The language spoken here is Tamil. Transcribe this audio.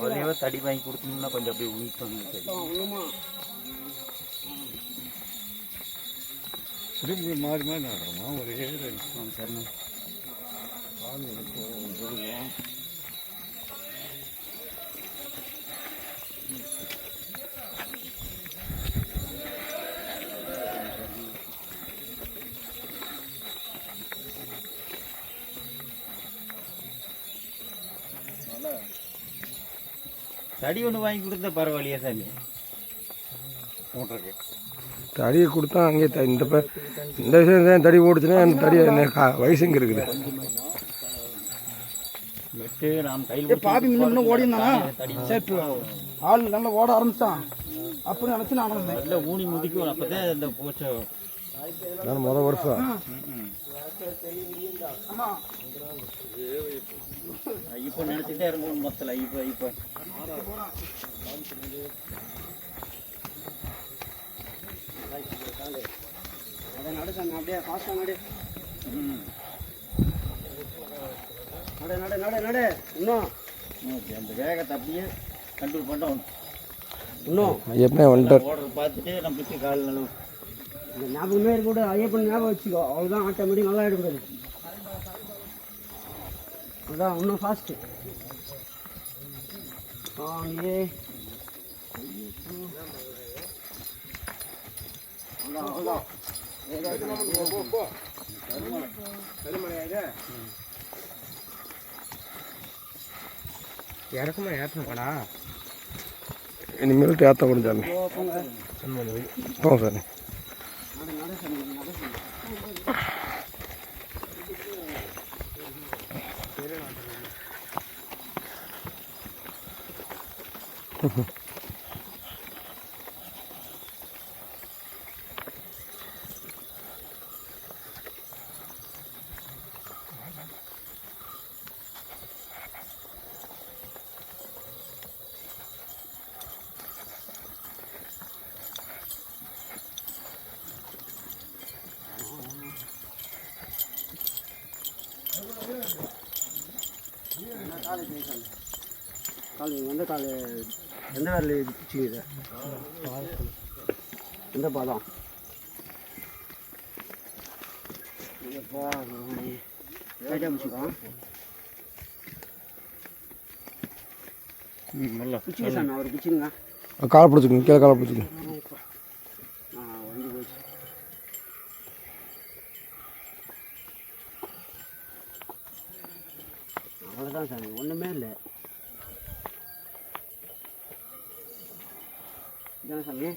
ஒரே தடி வாங்கி கொடுத்தீங்கன்னா கொஞ்சம் அப்படியே ஒன்றுமா திரும்பி மாறி மாறி நடக்கிறோமா ஒரே சரிண்ணா கால் எடுத்து தடி ஒன்று வாங்கி கொடுத்தா பரவாயில்லையா சாமி. மூன்றரைக்கு தடியை கொடுத்தா அங்கே த- இந்த ப- இந்த விஷயம் தான் தடி ஓடுச்சுன்னா அந்த தடி என்ன கா- வயசு இங்கே இருக்குது பாப்பி முன்ன ஓடி இருந்தானா சரி ஆள் நல்லா ஓட ஆரம்பிச்சான். அப்படி நினச்சி நான் வந்தேன். நல்ல ஊனி முதிக்கும் அப்பதான் இந்த பூச்சை நான் முத வருஷம். இப்போ நினச்சிட்டே இருக்கும் மொத்தல இப்போ இப்போ. அதை நடு அப்படியே ஃபாஸ்ட்டாக நடு. ம். நடு நடு நடு நடு. இன்னும். ஓகே அந்த வேகத்தை அப்படியே கண்ட்ரோல் பண்ணோம் இன்னும். ஐயப்பனே வந்துட்டார். ஓடுறது பார்த்துட்டு நம்மளுக்கு கால் நல்ல இந்த ஞாபகமே இருக்க கூட ஐயப்பன் ஞாபகம் வச்சுக்கோ. அவ்வளோதான் ஆட்டோமேட்டிக் நல்லா எடுக்கிறது அதான் இன்னும் ஃபாஸ்ட்டு அவ்வளோதான் இறக்குமா ஏற்றப்படா இனிமேல் ஏற்ற முடிஞ்சாமி போங்க. போங்க சார் சரி நான் கால் எந்த கால் எந்த வேலை பிடிச்சிக்குது எந்த பாதம் காலை பிடிச்சிக்கணும் கீழே காலை பிடிச்சிக்கணும் ஆ வந்து போச்சு அவ்வளோதான் சாமி ஒன்றுமே இல்லை. இதான சாமி?